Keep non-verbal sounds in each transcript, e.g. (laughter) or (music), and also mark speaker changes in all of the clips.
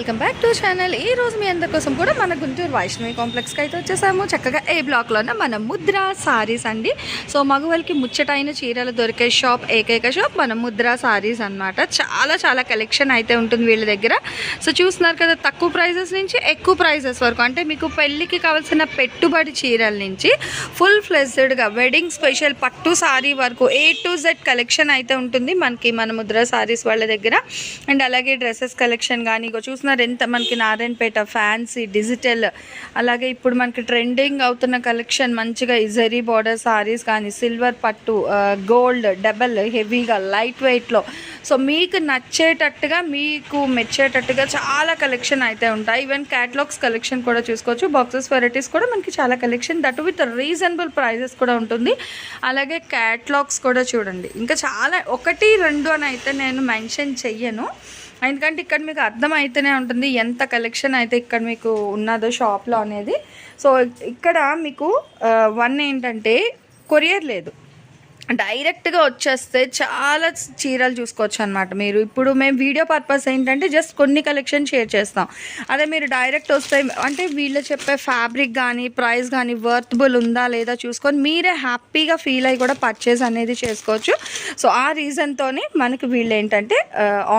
Speaker 1: Welcome back to channel ఈ రోజు మీ అందరి కోసం కూడా మన గుంటూరు వైష్ణవి కాంప్లెక్స్కి అయితే వచ్చేసాము. చక్కగా ఏ బ్లాక్లోనే మన ముద్ర సారీస్ అండి. సో మగవాళ్ళకి ముచ్చటైన చీరలు దొరికే షాప్ ఏకైక షాప్ మన ముద్ర సారీస్ అన్నమాట. చాలా చాలా కలెక్షన్ అయితే ఉంటుంది వీళ్ళ దగ్గర. సో చూస్తున్నారు కదా తక్కువ ప్రైజెస్ నుంచి ఎక్కువ ప్రైజెస్ వరకు. అంటే మీకు పెళ్ళికి కావాల్సిన పెట్టుబడి చీరల నుంచి ఫుల్ ఫ్లెజ్డ్గా వెడ్డింగ్ స్పెషల్ పట్టు సారీ వరకు ఏ టు జెడ్ కలెక్షన్ అయితే ఉంటుంది మనకి మన ముద్ర సారీస్ వాళ్ళ దగ్గర. అండ్ అలాగే డ్రెస్సెస్ కలెక్షన్ కానీ చూసిన చూస్తున్నారు ఎంత మనకి నారాయణపేట ఫ్యాన్సీ డిజిటల్. అలాగే ఇప్పుడు మనకి ట్రెండింగ్ అవుతున్న కలెక్షన్ మంచిగా ఇజరీ బార్డర్ సారీస్ కానీ సిల్వర్ పట్టు గోల్డ్ డబల్ హెవీగా లైట్ వెయిట్లో. సో మీకు నచ్చేటట్టుగా మీకు మెచ్చేటట్టుగా చాలా కలెక్షన్ అయితే ఉంటాయి. ఈవెన్ క్యాటలాగ్స్ కలెక్షన్ కూడా చూసుకోవచ్చు. బాక్సెస్ వెరైటీస్ కూడా మనకి చాలా collection. That with reasonable prices కూడా ఉంటుంది. అలాగే క్యాటలాగ్స్ కూడా చూడండి. ఇంకా చాలా ఒకటి రెండు అని అయితే నేను మెన్షన్ చెయ్యను. ఎందుకంటే ఇక్కడ మీకు అర్థం అయితేనే ఉంటుంది ఎంత కలెక్షన్ అయితే ఇక్కడ మీకు ఉన్నదో షాప్లో అనేది. సో ఇక్కడ మీకు uh, వన్ ఏంటంటే కొరియర్ లేదు. డైరెక్ట్గా వచ్చేస్తే చాలా చీరలు చూసుకోవచ్చు అనమాట మీరు. ఇప్పుడు మేము వీడియో పర్పస్ ఏంటంటే జస్ట్ కొన్ని కలెక్షన్ షేర్ చేస్తాం. అదే మీరు డైరెక్ట్ వస్తే అంటే వీళ్ళు చెప్పే ఫ్యాబ్రిక్ కానీ ప్రైస్ కానీ వర్త్బుల్ ఉందా లేదా చూసుకొని మీరే హ్యాపీగా ఫీల్ అయ్యి కూడా పర్చేస్ అనేది చేసుకోవచ్చు. సో ఆ రీజన్తోనే మనకి వీళ్ళు ఏంటంటే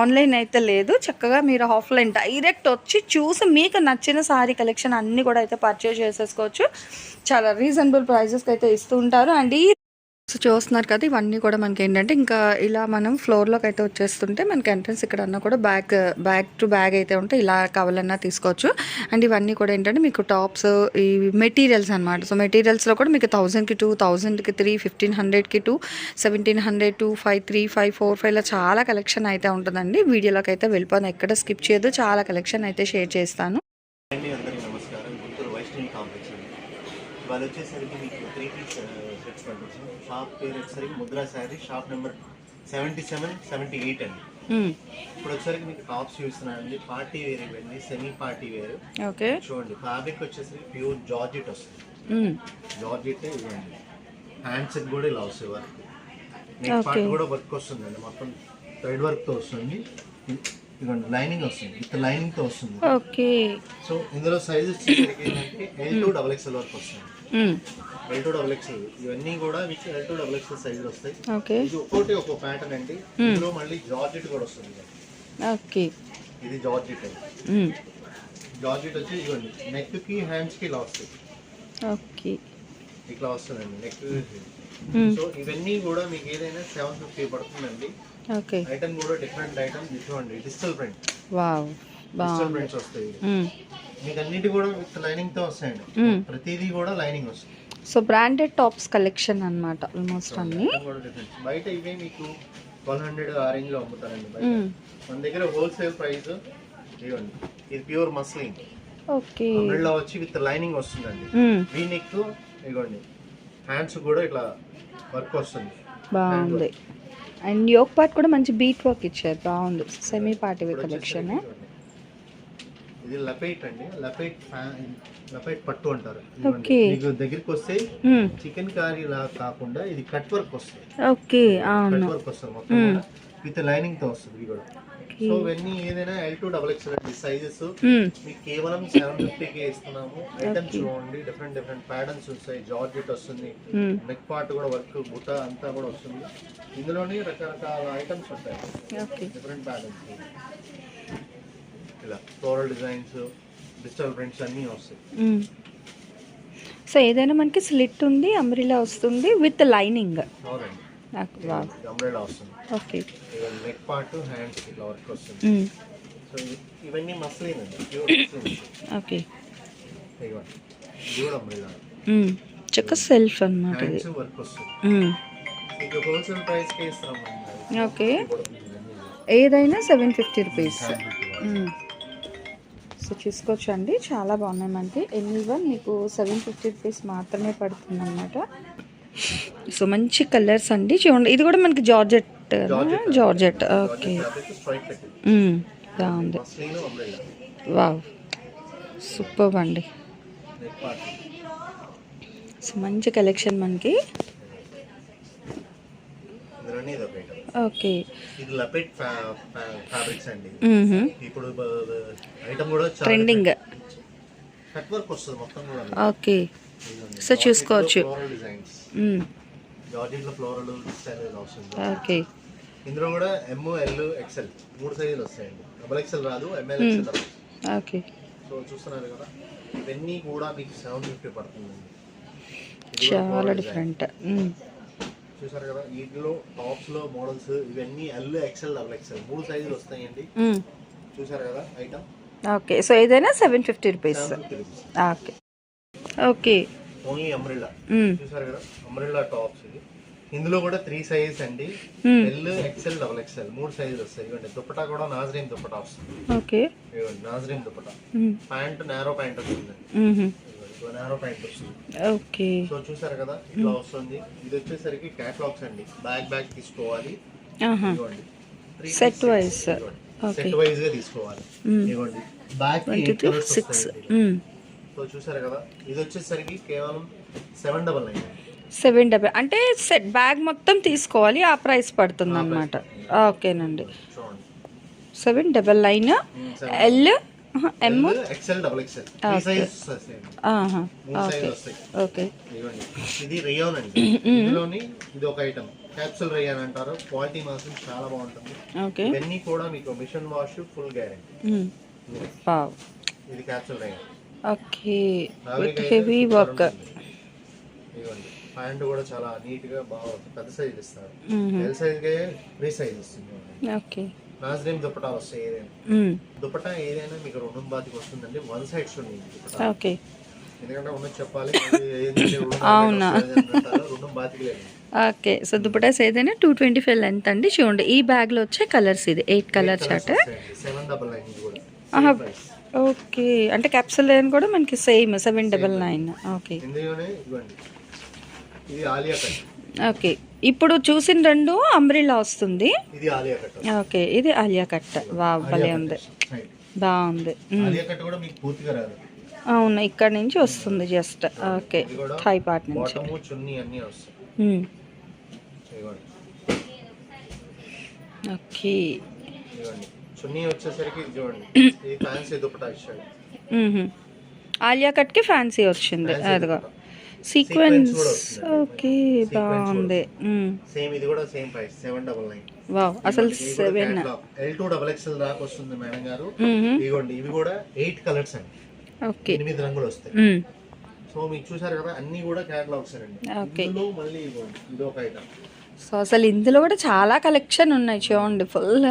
Speaker 1: ఆన్లైన్ అయితే లేదు. చక్కగా మీరు ఆఫ్లైన్ డైరెక్ట్ వచ్చి చూసి మీకు నచ్చిన సారీ కలెక్షన్ అన్నీ కూడా అయితే పర్చేస్ చేసేసుకోవచ్చు. చాలా రీజనబుల్ ప్రైజెస్కి అయితే ఇస్తూ ఉంటారు. అండ్ ఈ సో చూస్తున్నారు కదా ఇవన్నీ కూడా మనకి ఏంటంటే ఇంకా ఇలా మనం ఫ్లోర్లోకి అయితే వచ్చేస్తుంటే మనకి ఎంట్రన్స్ ఇక్కడ అన్నా కూడా బ్యాగ్ బ్యాగ్ టు బ్యాగ్ అయితే ఉంటే ఇలా కవలన్నా తీసుకోవచ్చు. అండ్ ఇవన్నీ కూడా ఏంటంటే మీకు టాప్స్ ఈ మెటీరియల్స్ అనమాట సో మెటీరియల్స్లో కూడా మీకు థౌజండ్కి టూ థౌజండ్కి త్రీ ఫిఫ్టీన్ హండ్రెడ్కి two seventeen hundred two five three five four ఫైవ్లో చాలా కలెక్షన్ అయితే ఉంటుందండి. వీడియోలోకి అయితే వెళ్ళిపోను ఎక్కడ స్కిప్ చేయదు చాలా కలెక్షన్ అయితే షేర్ చేస్తాను.
Speaker 2: నమస్కారం. గుంటూరు వైష్ణవి కాంప్లెక్స్ ఇవాళ వచ్చేసరికి మీకు త్రీ పీస్ సెట్స్ పంపించాం షాప్ పేరు వచ్చేసరికి Mudra Saree shop number seventy seven seventy eight అండి ఇప్పుడు వచ్చేసరికి మీకు టాప్స్ చూస్తున్నానండి. పార్టీ వేర్ ఇవ్వండి సెమీ పార్టీ వేర్
Speaker 1: ఓకే
Speaker 2: చూడండి ఫ్యాబ్రిక్ వచ్చేసరికి ప్యూర్ జార్జెట్ వస్తుంది. జార్జెట్ ఇవ్వండి. హ్యాండ్స్ కూడా ఇలా వస్తాయి వర్క్. Neck part. కూడా వర్క్ వస్తుందండి. మొత్తం థ్రెడ్ వర్క్తో వస్తుంది. ఇదిగోండి లైనింగ్ వస్తుంది. విత్ లైనింగ్తో వస్తుంది.
Speaker 1: ఓకే.
Speaker 2: సో ఇందులో sizes L two double XL వరకు వస్తుంది ఎల్ టూ డబల్ ఎక్స్ఎల్ ఇవన్నీ కూడా మీకు ఎల్ టూ డబల్ ఎక్స్ఎల్ సైజులు వస్తాయి.
Speaker 1: ఓకే.
Speaker 2: ఇది ఒక్కోటి ఒక్కో ప్యాటర్న్ అండి. ఇందులో మళ్ళీ జార్జెట్ కూడా వస్తుంది
Speaker 1: ఓకే.
Speaker 2: ఇది జార్జెట్ అండి జార్జెట్ వచ్చి ఇదిగోండి నెక్కి హ్యాండ్స్కి ఇలా వస్తాయి.
Speaker 1: ఓకే.
Speaker 2: ఇట్లా వస్తుందండి నెక్ సో ఇవన్నీ కూడా మీకు ఏదైనా సెవెన్ ఫిఫ్టీ పడుతుందండి.
Speaker 1: ఓకే.
Speaker 2: ఐటమ్ కూడా డిఫరెంట్ ఐటమ్ చూడండి digital print
Speaker 1: wow
Speaker 2: digital prints వస్తాయి. మీకు అన్నిటి కూడా విత్ లైనింగ్తో వస్తాయండి. ప్రతిదీ కూడా లైనింగ్ వస్తుంది.
Speaker 1: సో బ్రాండెడ్ టాప్స్ కలెక్షన్ అన్నమాట ఆల్మోస్ట్ అన్ని.
Speaker 2: బయట ఇవే మీకు ట్వెల్వ్ హండ్రెడ్ ఆ రేంజ్లో అమ్ముతారండి. మన దగ్గర హోల్సేల్ ప్రైస్ ఇవ్వండి. ఇది ప్యూర్ మస్లిన్
Speaker 1: ఓకే.
Speaker 2: అంబ్రెల్లా వచ్చి విత్ లైనింగ్ వస్తుందండి. వీ నెక్ ఇవ్వండి. హ్యాండ్స్ కూడా ఇట్లా వర్క్ వస్తుంది.
Speaker 1: బాగుంది. అండ్ యోక్ పార్ట్ కూడా మంచి బీట్ వర్క్ ఇచ్చారు. బాగుంది సెమీ పార్టీ కలెక్షన్.
Speaker 2: ఇది లపైట్ అండి. లపైట్ లపైట్ పట్టు అంటారు. మీకు దగ్గరికి వస్తే చికెన్ కర్రీ లా కాకుండా ఇది కట్ వర్క్ వస్తుంది.
Speaker 1: ఓకే
Speaker 2: కట్ వర్క్ వస్తుంది మొత్తం విత్ లైనింగ్తో వస్తుంది ఇది కూడా. సో ఇవన్నీ ఏదైనా ఎల్ టూ డబల్ ఎక్స్ అండి సైజెస్. మీకు కేవలం సెవెన్ ఫిఫ్టీకి ఇస్తున్నాము. ఐటమ్స్ చూడండి డిఫరెంట్ డిఫరెంట్ ప్యాటర్న్స్ వస్తాయి. జార్జెట్ వస్తుంది. నెక్ పార్ట్ కూడా వర్క్ బుట్ట అంతా కూడా వస్తుంది. ఇందులోనే రకరకాల ఐటమ్స్ ఉంటాయి.
Speaker 1: ఓకే
Speaker 2: డిఫరెంట్ ప్యాటర్న్స్ ఇలా ఫ్లోరల్ డిజైన్స్ డిజిటల్ ప్రింట్స్ అన్నీ వస్తాయి.
Speaker 1: సో ఏదైనా మనకి స్లిట్ ఉంది అంబ్రిలా వస్తుంది విత్ లైనింగ్
Speaker 2: అవునండి.
Speaker 1: నాకు
Speaker 2: వస్తుంది.
Speaker 1: ఓకే.
Speaker 2: నెక్ పార్ట్ హ్యాండ్స్ ఇట్లా వర్క్ వస్తుంది.
Speaker 1: మ్మ్.
Speaker 2: సో ఇవన్నీ మస్లిన్ అండి
Speaker 1: ఓకే.
Speaker 2: ఇది.
Speaker 1: చక్క సెల్ఫ్ అన్నమాట ఇది.
Speaker 2: వర్క్ వస్తుంది. ఇస్తాము
Speaker 1: ఓకే. ఏదైనా సెవెన్ ఫిఫ్టీ రూపీస్ సో చూసుకోవచ్చు అండి చాలా బాగున్నాయి మనకి. ఎన్ని వన్ మీకు సెవెన్ ఫిఫ్టీ రూపీస్ మాత్రమే పడుతుంది అనమాట సో మంచి కలర్స్ అండి. చూడండి ఇది కూడా మనకి జార్జెట్ జార్జెట్. ఓకే. బాగుంది వావ్ సూపర్ అండి. సో మంచి కలెక్షన్ మనకి. ఓకే.
Speaker 2: ఇప్పుడు
Speaker 1: ట్రెండింగ్ ఓకే సో చూసుకోవచ్చు.
Speaker 2: ఫ్లోరల్ వస్తుంది
Speaker 1: ఓకే.
Speaker 2: ఇందులో కూడా ఎమ్ ఎల్ ఎక్సెల్ మూడు సైజులు వస్తాయండి. డబల్ ఎక్సెల్ రాదు ఎంఎల్ ఎక్సెల్ రాదు.
Speaker 1: ఓకే.
Speaker 2: సో చూస్తున్నారు కదా ఇవన్నీ కూడా మీకు సెవెన్ ఫిఫ్టీ పడుతుందండి.
Speaker 1: చాలా. డిఫరెంట్.
Speaker 2: చూసారు కదా వీటిలో టాప్స్లో మోడల్స్ ఇవన్నీ ఎల్ ఎక్సెల్ డబల్ ఎక్సెల్ మూడు సైజులు వస్తాయండి. చూసారు కదా ఐటమ్
Speaker 1: ఓకే. సో ఏదైనా seven fifty rupees
Speaker 2: seven fifty rupees
Speaker 1: okay okay.
Speaker 2: Only umbrella. చూసారు కదా? అంబ్రెల్లా టాప్స్ ఇది ఇందులో కూడా త్రీ సైజెస్ అండి. ఎల్ ఎక్సెల్ డబల్ ఎక్సెల్ మూడు సైజులు వస్తాయి. ఇవ్వండి. దుప్పటా కూడా నాజరీన్ దుప్పటా వస్తుంది
Speaker 1: ఓకే.
Speaker 2: ఇవ్వండి. Nazneen dupatta. Pant narrow pant వస్తుంది. నేరో ప్యాంట్ వస్తుంది.
Speaker 1: ఓకే.
Speaker 2: సో చూసారు కదా? ఇట్లా వస్తుంది. ఇది వచ్చేసరికి క్యాట్లాగ్స్ అండి. బ్యాగ్ బ్యాగ్ తీసుకోవాలి. ఇవ్వండి.
Speaker 1: సెట్ వైజ్
Speaker 2: సెట్ వైజ్గా తీసుకోవాలి. ఇవ్వండి. బ్యాగ్
Speaker 1: సిక్స్
Speaker 2: సో చూసారు కదా ఇది వచ్చేసరికి కేవలం seven double nine.
Speaker 1: Seven double అంటే సెట్ బ్యాగ్ మొత్తం తీసుకోవాలి ఆ ప్రైస్ పడుతుంది అనమాట ఓకేనండి. Seven double nine L M?
Speaker 2: XL double XL
Speaker 1: okay.
Speaker 2: ఇది రియోన్ అండి. ఇందులోని ఇది ఒక ఐటమ్. క్యాప్సూల్ రియాన్ అంటారు. క్వాలిటీ మాత్రం చాలా బాగుంటుంది.
Speaker 1: ఓకే.
Speaker 2: ఇవన్నీ కూడా మీకు మిషన్ వాష్ ఫుల్ గ్యారెంటీ. ఇది capsule rayon.
Speaker 1: Okay. With heavy work
Speaker 2: pant కూడా చాలా నీట్గా బాగా పెద్ద సైజ్ ఇస్తారు. ఎల్ సైజ్గా ఫ్రీ సైజ్ ఇస్తుంది
Speaker 1: ఓకే.
Speaker 2: నాజరీన్ దుపటా వస్తాయి ఏదైనా. దుపటా ఏదైనా మీకు రెండు బాతికి వస్తుందండి. One side dupatta
Speaker 1: okay.
Speaker 2: ఎందుకంటే ఉన్నది చెప్పాలి (laughs)
Speaker 1: అవునా.
Speaker 2: రెండు బాతికి లేదు
Speaker 1: ఓకే. సో దుపటాస్ ఏదైనా టూ ట్వంటీ ఫైవ్ లెంత్ అండి. చూడండి ఈ బ్యాగ్లో వచ్చే కలర్స్ ఇది. Eight colour chart
Speaker 2: seven double nine కూడా.
Speaker 1: ఓకే. అంటే క్యాప్సూల్ లైన్ కూడా మనకి same seven double nine okay. Okay. ఇప్పుడు చూసిన రెండు అంబ్రిలా వస్తుంది. ఓకే. ఇది ఆలియా కట్. వా భలే ఉంది. బాగుంది. అవును ఇక్కడ నుంచి వస్తుంది జస్ట్ ఓకే.
Speaker 2: ఇది కూడా
Speaker 1: థై పార్ట్ నుంచి. ఓకే.
Speaker 2: చున్నీ వచ్చేసరికి చూడండి ఇది ఫ్యాన్సీ దుపటా ఇచ్చాడు.
Speaker 1: ఆలియా కట్కి ఫ్యాన్సీ వచ్చింది అదిగో
Speaker 2: దుపట్టా.
Speaker 1: సీక్వెన్స్. ఓకే బాగుంది.
Speaker 2: సేమ్ ఇది కూడా same price seven double nine
Speaker 1: wow అసలు seven
Speaker 2: L two double XL దాకా వస్తుంది మేడం గారు. ఇదిగోండి ఇవి కూడా ఎయిట్ కలర్స్ అండి
Speaker 1: ఓకే
Speaker 2: ఎనిమిది రంగులు వస్తాయి. సో మీకు చూసారు కదా అన్ని కూడా క్యాటలాగ్స్ అండి. ఇందులో మళ్ళీ ఇవ్వండి ఇది ఒక ఐటమ్
Speaker 1: సో అసలు ఇందులో కూడా చాలా కలెక్షన్ ఉన్నాయి చూడండి ఫుల్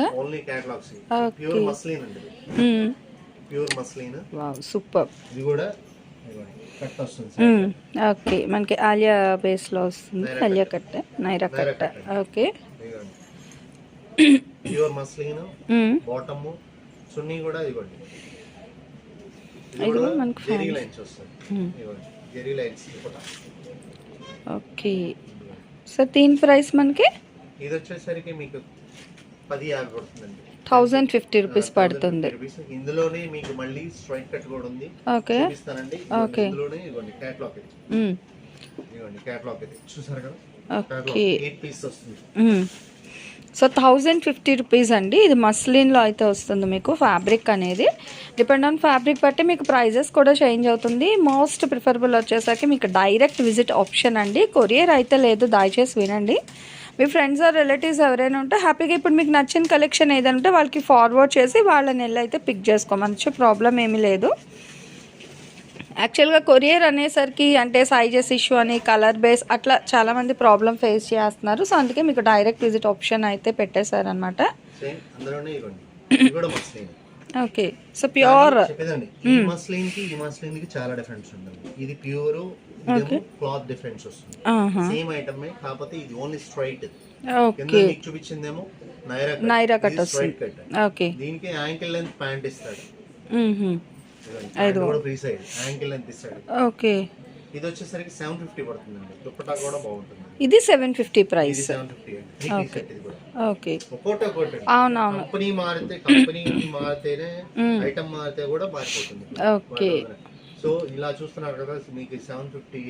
Speaker 1: సూపర్ ఓకే మనకి ఆలియా బేస్లో వస్తుంది. Alia cut Naira
Speaker 2: Naira
Speaker 1: cut
Speaker 2: cut.
Speaker 1: Okay
Speaker 2: pure muslin. Bottom chunni కూడా ఇవ్వండి
Speaker 1: ఇది మనకు
Speaker 2: జెరీ. లైన్స్ వస్తాయి. ఇవ్వండి జెరీ లైన్స్.
Speaker 1: ఓకే సో దీని ప్రైస్ మనకి
Speaker 2: ఇది వచ్చేసరికి మీకు పది యాభై పడుతుందండి
Speaker 1: థౌజండ్ ఫిఫ్టీ రూపీస్ పడుతుంది.
Speaker 2: ఇందులోనే మీకు మళ్ళీ స్ట్రైక్ కట్ కూడా ఉంది.
Speaker 1: ఓకే. Okay.
Speaker 2: ఇందులోనే ఇవ్వండి క్యాట్లాగ్ ఇది. ఇవ్వండి క్యాట్లాగ్ ఇది. చూసారు కదా?
Speaker 1: ఓకే.
Speaker 2: ఎయిట్ పీస్ వస్తుంది.
Speaker 1: సో థౌజండ్ ఫిఫ్టీ రూపీస్ అండి. ఇది మస్లిన్లో అయితే వస్తుంది మీకు ఫ్యాబ్రిక్ అనేది. డిపెండ్ ఆన్ ఫ్యాబ్రిక్ బట్టి మీకు ప్రైజెస్ కూడా చేంజ్ అవుతుంది. మోస్ట్ ప్రిఫరబుల్ వచ్చేసరికి మీకు డైరెక్ట్ విజిట్ ఆప్షన్ అండి. కొరియర్ అయితే లేదు దయచేసి వినండి. మీ ఫ్రెండ్స్ ఆర్ రిలేటివ్స్ ఎవరైనా ఉంటే హ్యాపీగా ఇప్పుడు మీకు నచ్చిన కలెక్షన్ ఏదైనా ఉంటే వాళ్ళకి ఫార్వర్డ్ చేసి వాళ్ళని వెళ్ళి అయితే పిక్ చేసుకోమని. ప్రాబ్లం ఏమీ లేదు. యాక్చువల్గా కొరియర్ అనేసరికి అంటే సైజెస్ ఇష్యూ అని కలర్ బేస్ అట్లా చాలామంది ప్రాబ్లం ఫేస్ చేస్తున్నారు. సో అందుకే మీకు డైరెక్ట్ విజిట్ ఆప్షన్ అయితే పెట్టేశారనమాట ఓకే సో ప్యూర్
Speaker 2: చెప్పేదండి. ఈ మస్లిన్కి ఈ మస్లిన్కి చాలా డిఫరెన్స్ ఉంటుంది. ఇది ప్యూర్ క్లాత్ డిఫరెన్స్ వస్తుంది. సేమ్ ఐటమ్ కాకపోతే ఇది ఓన్లీ స్ట్రైట్
Speaker 1: ఓకే
Speaker 2: మీకు చూపించిందేమో నైరా
Speaker 1: నైరా కట్ వస్తుంది. ఓకే
Speaker 2: దీనికి యాంకిల్ లెంత్ ప్యాంట్ ఇస్తాడు. సైజ్ యాంకిల్ ఇస్తాడు.
Speaker 1: ఓకే.
Speaker 2: ఇది వచ్చేసరికి సెవెన్ ఫిఫ్టీ పడుతుందండి. దుప్పటా కూడా బాగుంటుంది.
Speaker 1: ఇది సెవెన్ ఫిఫ్టీ ప్రైస్
Speaker 2: కూడా.
Speaker 1: ఓకే
Speaker 2: ఒక్కోటి ఒక్కోటి
Speaker 1: అవునవును.
Speaker 2: కంపెనీ మారితే కంపెనీ మారితేనే. ఐటమ్ మారితే కూడా మారిపోతుంది.
Speaker 1: ఓకే
Speaker 2: సో ఇలా చూస్తున్నారు కదా మీకు seven fifty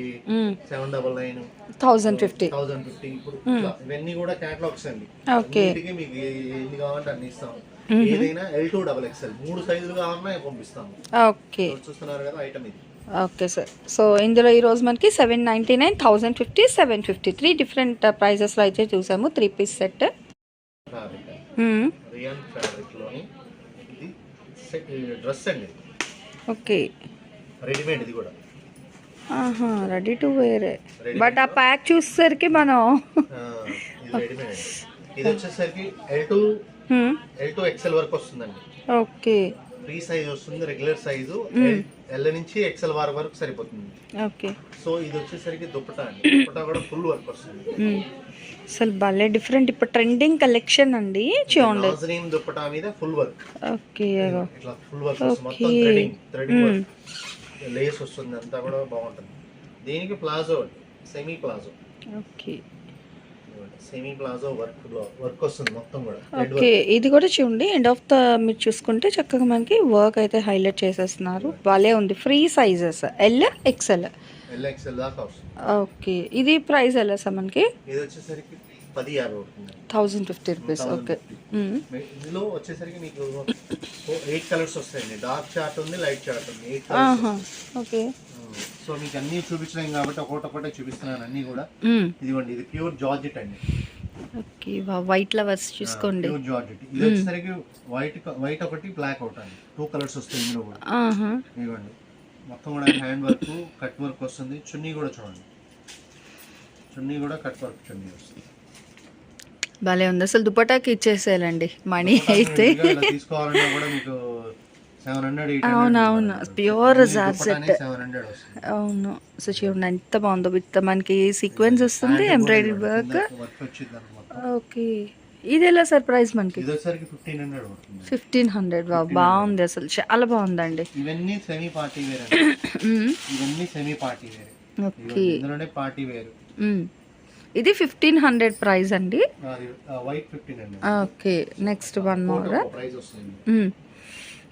Speaker 2: seven double nine
Speaker 1: thousand fifty
Speaker 2: thousand fifty ఇప్పుడు ఇట్లా ఇవన్నీ కూడా క్యాటలాగ్స్ అండి.
Speaker 1: ఓకే
Speaker 2: మీకు ఎన్ని కావాలంటే అన్ని ఇస్తాం. ఏదైనా ఎల్ టూ డబల్ ఎక్స్ఎల్ మూడు సైజులు కావాలన్నా పంపిస్తాము.
Speaker 1: ఓకే.
Speaker 2: చూస్తున్నారు కదా ఐటమ్ ఇది.
Speaker 1: Okay sir. సో ఇందులో ఈరోజు మనకి seven ninety nine thousand fifty seven fifty three different ప్రైజెస్లో అయితే చూసాము. త్రీ పీస్ సెట్
Speaker 2: డ్రెస్ అండి.
Speaker 1: ఓకే.
Speaker 2: రెడీమేడ్ ఇది కూడా.
Speaker 1: రెడీ టు వేర్ బట్ ఆ ప్యాక్ చూసేసరికి మనం
Speaker 2: ఇది వచ్చేసరికి ఎల్. ఎల్ టూ ఎక్స్ఎల్ వరకు వస్తుందండి.
Speaker 1: ఓకే
Speaker 2: ఫ్రీ సైజ్ వస్తుంది రెగ్యులర్ సైజు ఎల్ నుంచి ఎక్స్ఎల్ వార్ వరకు సరిపోతుంది.
Speaker 1: ఓకే
Speaker 2: సో ఇది వచ్చేసరికి దుప్పటా అండి. దుప్పటా కూడా ఫుల్ వర్క్ వస్తుంది.
Speaker 1: Hmm. అసలు భలే డిఫరెంట్ ఇప్పుడు ట్రెండింగ్ కలెక్షన్ అండి చూడండి.
Speaker 2: నాజరీన్ దుప్పటా మీద ఫుల్ వర్క్
Speaker 1: ఓకే
Speaker 2: ఇట్లా ఫుల్ వర్క్ మొత్తం థ్రెడింగ్ థ్రెడింగ్ వర్క్ లేస్ వస్తుంది అంతా కూడా బాగుంటుంది. దీనికి palazzo semi palazzo
Speaker 1: okay
Speaker 2: semi palazzo work work వస్తుంది మొత్తం కూడా. రెడ్
Speaker 1: ఓకే ఇది కూడా చూడండి. ఎండ్ ఆఫ్ ద మీరు చూసుకుంటే చక్కగా మనకి వర్క్ అయితే హైలైట్ చేసేస్తున్నారు. భలే ఉంది. Free sizes L XL
Speaker 2: L దాకా
Speaker 1: ఓకే ఇది ప్రైస్ ఎలా సార్ మనకి?
Speaker 2: ఇది వచ్చేసరికి పది యాభై అవుతుంది
Speaker 1: థౌజండ్ ఫిఫ్టీ రూపీస్ ఓకే
Speaker 2: ఇందులో వచ్చేసరికి మీకు ఎయిట్ కలర్స్ వస్తాయండి. డార్క్ చార్ట్ ఉంది లైట్ చార్ట్ ఉంది. ఎయిట్
Speaker 1: ఓకే
Speaker 2: సో మీకు అన్ని చూపించలేం కాబట్టి ఒకటి ఒకటే చూపిస్తున్నాను అన్ని కూడా. ఇదిగోండి ఇది ప్యూర్ జార్జెట్ అండి.
Speaker 1: ఓకే వైట్ లవర్స్ చూసుకోండి.
Speaker 2: Pure georgette. ఇది వచ్చేసరికి వైట్ వైట్ ఒకటి బ్లాక్ ఒకటి అండి. టూ కలర్స్ వస్తాయి ఇందులో కూడా. ఇదిగోండి. మొత్తం కూడా హ్యాండ్ వర్క్ కట్ వర్క్ వస్తుంది. చున్నీ కూడా చూడండి. చున్నీ కూడా కట్ వర్క్ చున్నీ వస్తుంది.
Speaker 1: భలే ఉంది. అసలు దుపటాకి ఇచ్చేసేయాలండి మనీ అయితే.
Speaker 2: ఇలా తీసుకోవాలన్నా కూడా మీకు
Speaker 1: అవునవును ప్యూర్
Speaker 2: వస్తుంది.
Speaker 1: అవును. సో చూడండి ఎంత బాగుందో. విత్ మనకి సీక్వెన్స్ వస్తుంది ఎంబ్రాయిడరీ వర్క్ ఓకే. ఇది ఎలా సార్ ప్రైస్ మనకి
Speaker 2: ఫిఫ్టీన్ హండ్రెడ్
Speaker 1: హండ్రెడ్ బాగుంది అసలు. చాలా బాగుందండి.
Speaker 2: ఇవన్నీ సెమీ పార్టీ వేర్ అండి
Speaker 1: మ్మ్.
Speaker 2: ఇవన్నీ సెమీ పార్టీ వేర్
Speaker 1: ఓకే.
Speaker 2: ఇందులోనే పార్టీ వేర్
Speaker 1: మ్మ్. ఇది ఫిఫ్టీన్ హండ్రెడ్ ప్రైస్ అండి. Okay. Next one more
Speaker 2: price.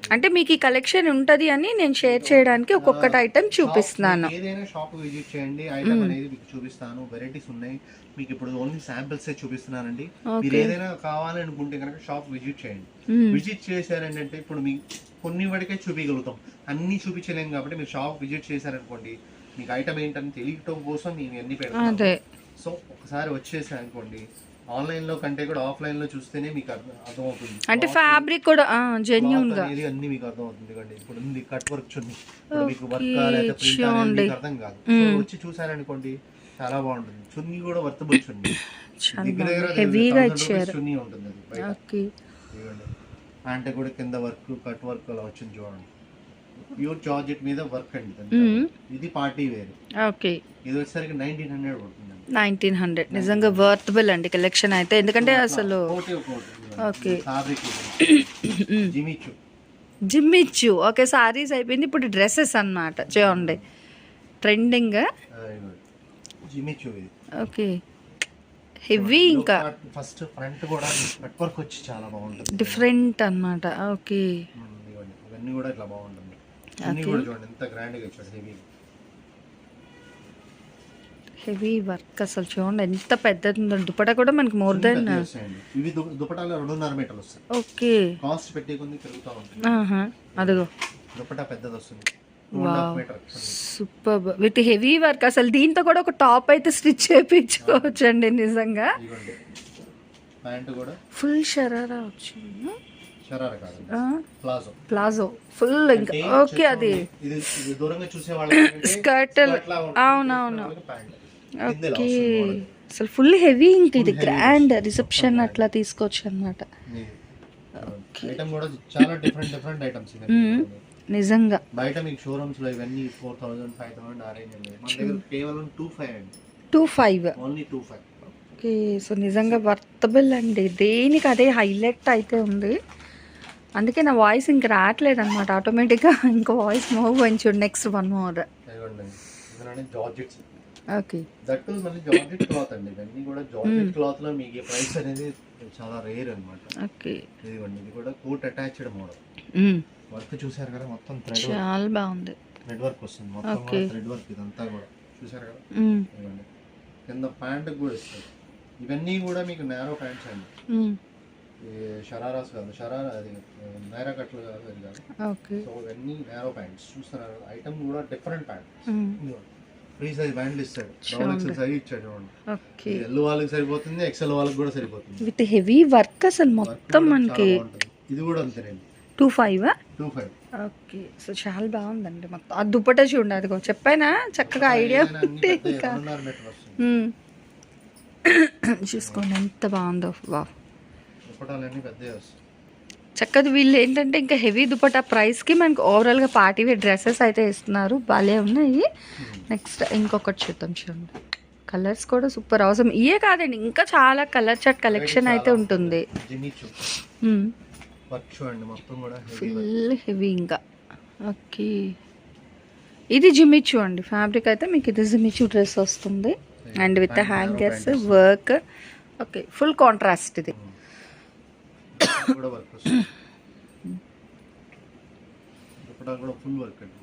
Speaker 1: అంటే మీకు ఈ కలెక్షన్ ఉంటుంది అని నేను షేర్ చేయడానికి ఒక్కొక్కటి ఐటమ్ చూపిస్తున్నాను.
Speaker 2: ఏదైనా షాప్ విజిట్ చేయండి. ఐటమ్ అనేది మీకు చూపిస్తాను. వెరైటీస్ ఉన్నాయి. మీకు ఇప్పుడు ఓన్లీ శాంపిల్స్ చూపిస్తున్నానండి. మీరు ఏదైనా కావాలి అనుకుంటే కనుక షాప్ విజిట్ చేయండి. విజిట్ చేశారంటే ఇప్పుడు మీకు కొన్ని వరకే చూపించగలుగుతాం అన్ని చూపించలేం కాబట్టి మీరు షాప్ విజిట్ చేశారనుకోండి మీకు ఐటమ్ ఏంటని తెలియటం కోసం మేము అన్ని పెడతాం
Speaker 1: అదే.
Speaker 2: సో ఒకసారి వచ్చేసారనుకోండి ఆన్లైన్లో కంటే కూడా ఆఫ్లైన్లో చూస్తేనే మీకు అర్థం అర్థమవుతుంది.
Speaker 1: అంటే ఫ్యాబ్రిక్ కూడా జెన్యున్గా.
Speaker 2: అనేది అన్ని మీకు అర్థం అవుతుంది కండి ఇప్పుడు ఉంది కట్ వర్క్ చున్ని. ఇప్పుడు మీకు వర్క్ లేదా ప్రింట్ అనేది
Speaker 1: చూడండి.
Speaker 2: మీకు అర్థం కాదు. సో వచ్చి చూసారనుకోండి చాలా బాగుంటుంది. చున్నీ కూడా వర్తబుల్ చున్నీ. దగ్గర.
Speaker 1: హెవీగా
Speaker 2: 1000
Speaker 1: ఇచ్చారు.
Speaker 2: చున్నీ ఉంటుంది అది బయట. ప్యాంట్ కూడా కింద వర్క్ కట్ వర్క్ అలా వచ్చింది చూడండి. ప్యూర్ జార్జెట్ మీద వర్క్ అండి. ఇది పార్టీ వేర్.
Speaker 1: ఓకే.
Speaker 2: ఇది వచ్చేసరికి నైన్టీన్ హండ్రెడ్ పడుతుందండి.
Speaker 1: Nineteen hundred. నిజంగా వర్తబుల్ అండి కలెక్షన్ అయితే. ఎందుకంటే అసలు
Speaker 2: ఒకటి ఒకటి
Speaker 1: Okay.
Speaker 2: Fabric Jimmy Choo
Speaker 1: Jimmy Choo okay sarees అయిపోయింది. ఇప్పుడు డ్రెస్సెస్ అన్నమాట. చూడండి. Trending okay. హెవీ ఇంకా.
Speaker 2: ఫస్ట్ ఫ్రంట్ కూడా కట్ వర్క్ వచ్చి చాలా బాగుంటుంది.
Speaker 1: డిఫరెంట్ అన్నమాట. ఓకే.
Speaker 2: ఇవన్నీ కూడా ఇట్లా బాగుంటుంది. హెవీ
Speaker 1: వర్క్ అసలు చూడండి ఎంత పెద్దది ఉందో దుపట కూడా మనకి మోర్ దెన్
Speaker 2: ఇవి దుపటాలు రెండున్నర మీటర్లు వస్తాయి.
Speaker 1: ఓకే.
Speaker 2: కాస్ట్ పెట్టే పెరుగుతూ ఉంటుంది.
Speaker 1: ఆహా అదిగో.
Speaker 2: దుపటా పెద్దది వస్తుంది.
Speaker 1: సూపర్. విత్ హెవీ వర్క్ అసలు దీంతో కూడా ఒక టాప్ అయితే స్టిచ్ చేయించుకోవచ్చు అండి నిజంగా ఫుల్ షరారా వచ్చింది?
Speaker 2: కాదు ప్లాజో.
Speaker 1: ప్లాజో. ఫుల్ ఇంకా. ఓకే అది. స్కర్ట్ అవునవును. ఓకే. అసలు ఫుల్ హెవీ ఇంక ఇది. గ్రాండ్ రిసెప్షన్ అట్లా తీసుకోవచ్చు అనమాట నిజంగా.
Speaker 2: బయట మీకు షోరూమ్స్లో ఇవన్నీ అండి మన దగ్గర కేవలం టూ ఫైవ్ అండి.
Speaker 1: Two five
Speaker 2: only two five
Speaker 1: okay. So నిజంగా వర్తబుల్ అండి. దేనికి అదే హైలైట్ అయితే ఉంది. అందుకే నా వాయిస్ ఇంక రావట్లేదు అనమాట ఆటోమేటిక్గా ఇంకా వాయిస్ మూవ్ అయింది చూడు next one more okay
Speaker 2: that మళ్ళీ జార్జెట్ క్లాత్ అండి ఇవన్నీ కూడా జార్జెట్ క్లాత్లో మీకు ప్రైస్ అనేది చాలా రేర్ అన్నమాట.
Speaker 1: ఓకే
Speaker 2: ఇదిగోండి ఇది కూడా కోట్ అటాచ్డ్ మోడల్ వర్క్ చూసారు కదా మొత్తం థ్రెడ్
Speaker 1: చాలా బాగుంది.
Speaker 2: థ్రెడ్ వర్క్ వస్తుంది మొత్తం
Speaker 1: Okay.
Speaker 2: థ్రెడ్ వర్క్ ఇదంతా కూడా. చూసారు కదా?
Speaker 1: మ్మ్.
Speaker 2: ఇదిగోండి. కింద ప్యాంట్ కూడా ఇస్తారు. ఇవన్నీ కూడా మీకు నేరో ప్యాంట్స్ అండి. షరారాస్ కాదు షరారా అది నైరా కట్లు కాదు అది కాదు.
Speaker 1: ఓకే.
Speaker 2: సో ఇవన్నీ నేరో ప్యాంట్స్ చూస్తున్నారు ఐటమ్ కూడా డిఫరెంట్ ప్యాంట్
Speaker 1: మ్మ్.
Speaker 2: ఫ్రీ సైజ్ ప్యాంట్లు ఇస్తాడు డబుల్ ఎక్సెల్ సైజ్ ఇచ్చాడు చూడండి.
Speaker 1: ఓకే.
Speaker 2: ఎల్ వాళ్ళకి సరిపోతుంది ఎక్సెల్ వాళ్ళకి కూడా సరిపోతుంది.
Speaker 1: విత్ హెవీ వర్క్ అసలు మొత్తం మనకి.
Speaker 2: ఇది కూడా అంతేనండి.
Speaker 1: Two five
Speaker 2: two five.
Speaker 1: Okay. So చాలా బాగుందండి మొత్తం. ఆ దుప్పట చూడండి అదిగో. చెప్పానా? చక్కగా ఐడియా ఉంటే ఇంకా. (coughs) చూసుకోండి ఎంత బాగుందో. వా
Speaker 2: దుప్పటాలన్నీ పెద్దవి వస్తాయి.
Speaker 1: చక్కది వీళ్ళు ఏంటంటే ఇంకా హెవీ దుపట్టా ప్రైస్కి మనకి ఓవరాల్గా పార్టీ వేర్ డ్రెస్సెస్ అయితే ఇస్తున్నారు భలే ఉన్నాయి. నెక్స్ట్ ఇంకొకటి చూద్దాం చూడండి. కలర్స్ కూడా సూపర్ అవసరం ఇయే కాదండి ఇంకా చాలా కలర్ చాట్ కలెక్షన్ అయితే ఉంటుంది.
Speaker 2: మొత్తం కూడా హెవీ
Speaker 1: ఫుల్ హెవీ ఇంకా. ఓకే ఇది జిమిచు అండి. ఫ్యాబ్రిక్ అయితే మీకు ఇది జిమిచు డ్రెస్ వస్తుంది. And with hangers work okay full contrast ఇది.
Speaker 2: కూడా వర్క్ వస్తుంది. కూడా ఫుల్ వర్క్ అండి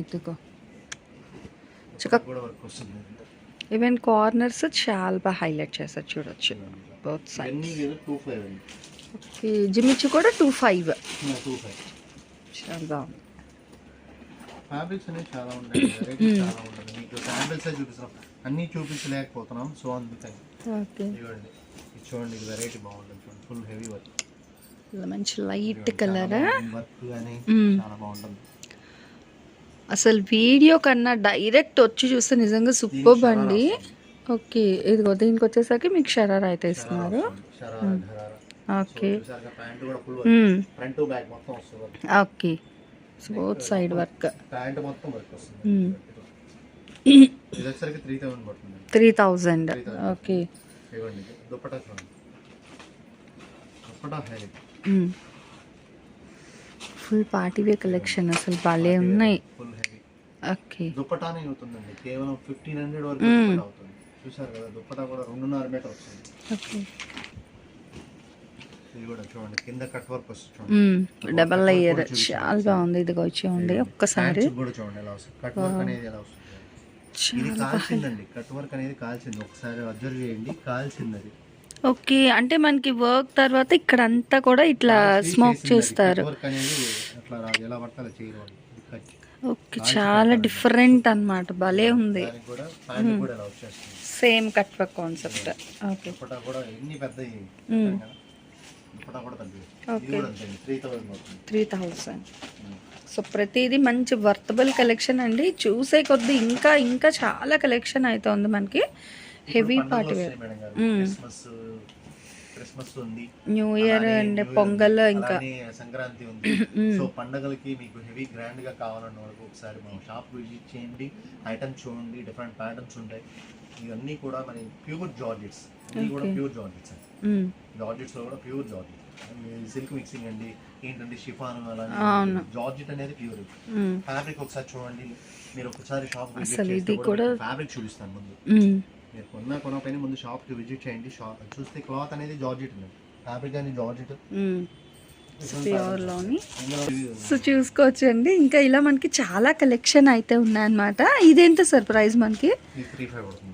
Speaker 1: ఇదిగో.
Speaker 2: కూడా వర్క్ వస్తుంది.
Speaker 1: ఈవెన్ కార్నర్స్ చాలా బాగా హైలైట్ చేస్తారు చూడొచ్చు. బౌత్ సైడ్ ఓకే కూడా టూ ఫైవ్ చాలా బాగుంది.
Speaker 2: ఫ్యాబ్రిక్స్ అనేవి చాలా ఉంటాయి చాలా ఉంటుంది. మీకు శాంపిల్స్ చూపిస్తాం. అన్నీ చూపించలేకపోతున్నాం సో అందుకని. ఇవ్వండి చూడండి ఇది వెరైటీ బాగుంటుంది చూడండి ఫుల్ హెవీ వర్క్
Speaker 1: మంచి లైట్ కలర్
Speaker 2: వర్క్ కానీ
Speaker 1: మ్మ్.
Speaker 2: చాలా బాగుంటుంది.
Speaker 1: అసలు వీడియో కన్నా డైరెక్ట్ వచ్చి చూస్తే నిజంగా సూపర్ అండి. ఓకే ఇదిగో దీనికి వచ్చేసరికి మీకు షరారా అయితే ఇస్తున్నారు. Okay. Okay. Both side work
Speaker 2: three
Speaker 1: thousand okay.
Speaker 2: Dupatta చూడండి dupatta highlight
Speaker 1: full party collection అసలు భలే ఉన్నాయి ఓకే
Speaker 2: దుప్పటానే అవుతుందండి కేవలం ఫిఫ్టీన్ హండ్రెడ్ వరకు
Speaker 1: మ్మ్.
Speaker 2: దుప్పటా అవుతుంది చూసారు కదా దుప్పటా కూడా రెండున్నర మీటర్ వస్తుంది
Speaker 1: ఓకే
Speaker 2: ఇది కూడా చూడండి కింద కట్ వర్క్ వస్తుంది చూడండి
Speaker 1: డబల్ లేయర్ చాలా బాగుంది ఇదిగో చూడండి ఒక్కసారి
Speaker 2: Pants కూడా చూడండి ఎలా వస్తుంది కట్ వర్క్ అనేది ఎలా వస్తుంది ఇది కాల్చిందండి కట్ వర్క్ అనేది కాల్చింది ఒకసారి అబ్జర్వ్ చేయండి కాల్చింది అది
Speaker 1: ఓకే అంటే మనకి వర్క్ తర్వాత ఇక్కడ అంతా కూడా ఇట్లా స్మోక్ చేస్తారు. ఓకే చాలా డిఫరెంట్ అన్నమాట. భలే ఉంది. Same cut work concept okay
Speaker 2: three
Speaker 1: thousand so ప్రతిదీ మంచి వర్తబుల్ కలెక్షన్ అండి. చూసే కొద్దీ ఇంకా ఇంకా చాలా కలెక్షన్ అయితే ఉంది మనకి. Heavy party wear.
Speaker 2: Christmas Christmas ఉంది.
Speaker 1: New year and Pongal. ఇంకా.
Speaker 2: సంక్రాంతి ఉంది. సో పండగలకి మీకు హెవీ గ్రాండ్గా కావాలన్న వరకు ఒకసారి మన షాప్ విజిట్ చేయండి. ఐటమ్స్ చూడండి డిఫరెంట్ ప్యాటర్న్స్ ఉంటాయి. ఇవన్నీ కూడా మన ప్యూర్ జార్జెట్స్. ఇవి కూడా. Pure georgettes. జార్జెట్స్లో కూడా ప్యూర్ జార్జెట్ సిల్క్ మిక్సింగ్ అండి ఏంటంటే షిఫాన్. అలానే జార్జెట్ అనేది ప్యూర్. ఫ్యాబ్రిక్ ఒకసారి చూడండి. మీరు ఒకసారి షాప్
Speaker 1: ఇది కూడా-
Speaker 2: ఫ్యాబ్రిక్ చూపిస్తాను ముందు. మీరు కొన్న కొనపైన ముందు షాప్కి విజిట్ చేయండి. షాప్ చూస్తే క్లాత్ అనేది జార్జెట్ ఉంది. ఫ్యాబ్రిక్ అనేది జార్జెట్.
Speaker 1: ప్యూర్లోని సో చూసుకోవచ్చు అండి ఇంకా ఇలా మనకి చాలా కలెక్షన్ అయితే ఉన్నాయన్నమాట. ఇదేంత సార్ ప్రైస్ మనకి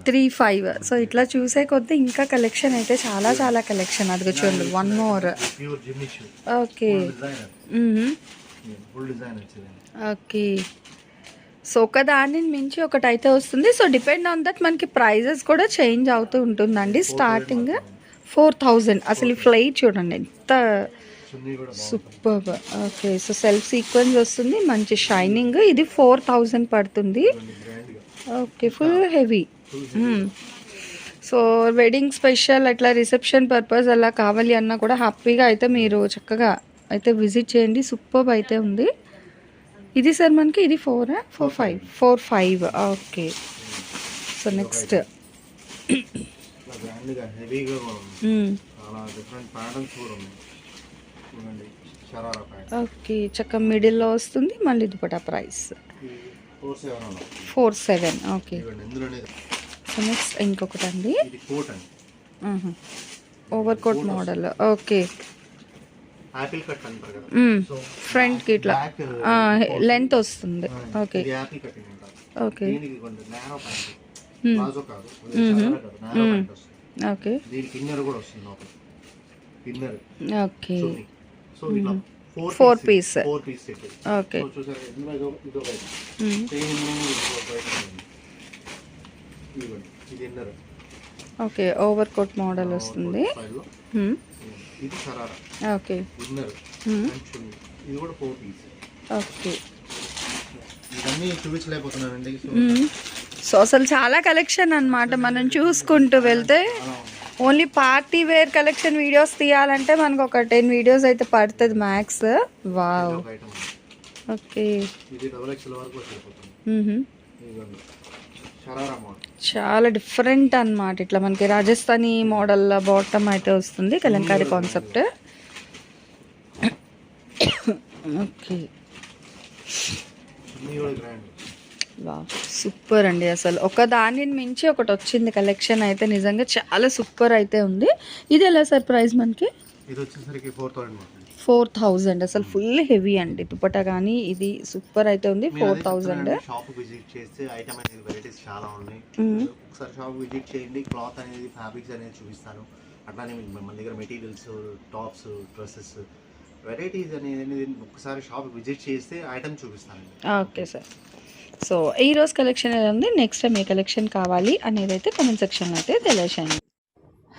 Speaker 2: త్రీ ఫైవ్
Speaker 1: సో ఇట్లా చూసే కొద్దీ ఇంకా కలెక్షన్ అయితే చాలా చాలా కలెక్షన్ అదిగో చూడండి. One more okay okay so ఒక దానిని మించి ఒకటి అయితే వస్తుంది. సో డిపెండ్ ఆన్ దట్ మనకి ప్రైజెస్ కూడా చేంజ్ అవుతూ ఉంటుందండి. స్టార్టింగ్ ఫోర్ థౌజండ్ అసలు ఈ ఫ్లైట్ చూడండి ఎంత super okay so self sequence వస్తుంది మంచి షైనింగ్ ఇది ఫోర్ థౌజండ్ పడుతుంది. Okay full heavy so wedding special అట్లా రిసెప్షన్ పర్పస్ అలా కావాలి అన్నా కూడా హ్యాపీగా అయితే మీరు చక్కగా అయితే విజిట్ చేయండి. సూపర్ అయితే ఉంది. ఇది సార్ మనకి ఇది four four five four five okay so next okay చక్కగా మిడిల్లో వస్తుంది మళ్ళీ dupatta price
Speaker 2: four seven
Speaker 1: okay so next ఇంకొకటి అండి. Over coat model okay
Speaker 2: apple cut అంటారు కదా.
Speaker 1: మ్మ్.
Speaker 2: సో
Speaker 1: ఫ్రంట్కి ఇట్లా లెంత్ వస్తుంది. ఓకే
Speaker 2: అంటారు.
Speaker 1: ఓకే
Speaker 2: దీనికి కొంచెం నారో ప్యాంట్
Speaker 1: మ్మ్.
Speaker 2: ప్లాజో కాదు. చాలా కాదు నారో ప్యాంట్ వస్తుంది.
Speaker 1: ఓకే
Speaker 2: దీనికి ఇన్నర్ కూడా వస్తుంది లోపల. ఇన్నర్
Speaker 1: ఓకే
Speaker 2: సో ఇట్లా four
Speaker 1: piece.
Speaker 2: Four piece set
Speaker 1: okay
Speaker 2: so చూసారు? ఇందులో ఇదో ఇదో బయట
Speaker 1: మ్మ్.
Speaker 2: సేమ్ ఇదో బయట inner
Speaker 1: okay over coat model వస్తుంది.
Speaker 2: ఇది సరారా
Speaker 1: ఓకే.
Speaker 2: ఇన్నర్. ఇది కూడా ఫోర్ పీస్.
Speaker 1: ఓకే.
Speaker 2: ఇవన్నీ చూపించలేకపోతున్నానండి సో.
Speaker 1: అసలు చాలా కలెక్షన్ అన్నమాట. మనం చూసుకుంటూ వెళ్తే. Only party wear collection videos తీయాలంటే మనకు ఒక టెన్ వీడియోస్ అయితే పడుతుంది మ్యాక్స్. వావ్. ఓకే. చాలా డిఫరెంట్ అన్నమాట. ఇట్లా మనకి రాజస్థానీ మోడల్ బాటమ్ అయితే వస్తుంది Kalamkari concept okay.
Speaker 2: Grand
Speaker 1: wow super అండి అసలు. ఒక దానిని మించి ఒకటి వచ్చింది కలెక్షన్ అయితే నిజంగా చాలా సూపర్ అయితే ఉంది. ఇది ఎలా సార్ ప్రైస్ మనకి?
Speaker 2: ఇది వచ్చేసరికి ఫోర్ థౌసండ్
Speaker 1: ఫోర్ థౌజండ్. అసలు ఫుల్ హెవీ అండి దుపట్టా కానీ ఇది సూపర్ అయితే ఉంది. Four thousand.
Speaker 2: షాప్ విజిట్ చేస్తే ఐటమ్ అనేది వెరైటీస్ చాలా ఉన్నాయి.
Speaker 1: మ్మ్.
Speaker 2: ఒకసారి షాప్ విజిట్ చేయండి క్లాత్ అనేది ఫ్యాబ్రిక్స్ అనేది చూపిస్తాను. అట్లానే మన దగ్గర మెటీరియల్స్ టాప్స్ డ్రెస్సెస్ వెరైటీస్ అనేది ఒకసారి షాప్ విజిట్ చేస్తే ఐటమ్ చూపిస్తానండి
Speaker 1: ఓకే సార్ సో ఈ రోజు కలెక్షన్ ఉంది? నెక్స్ట్ టైం ఏ కలెక్షన్ కావాలి అనేది అయితే కామెంట్ సెక్షన్లో అయితే తెలియచేయండి.